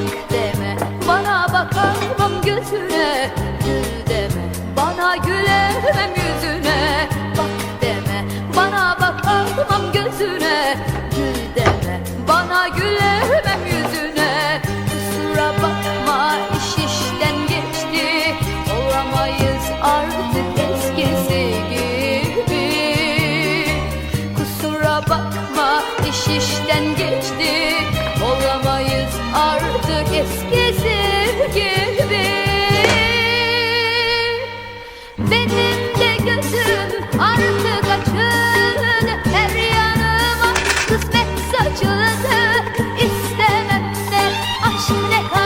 bak deme. Bana bakamam gözüne gül deme. Bana gülemem yüzüne bak deme. Bana bakamam gözüne gül deme. Bana gülemem yüzüne. Kusura bakma iş işten geçti. Olamayız artık eskisi gibi. Kusura bakma iş işten geçti artık eskisi gibi. Benim de gözüm artık açın her yanıma Kısmet saçıldı. İstemem de aşk ne kadar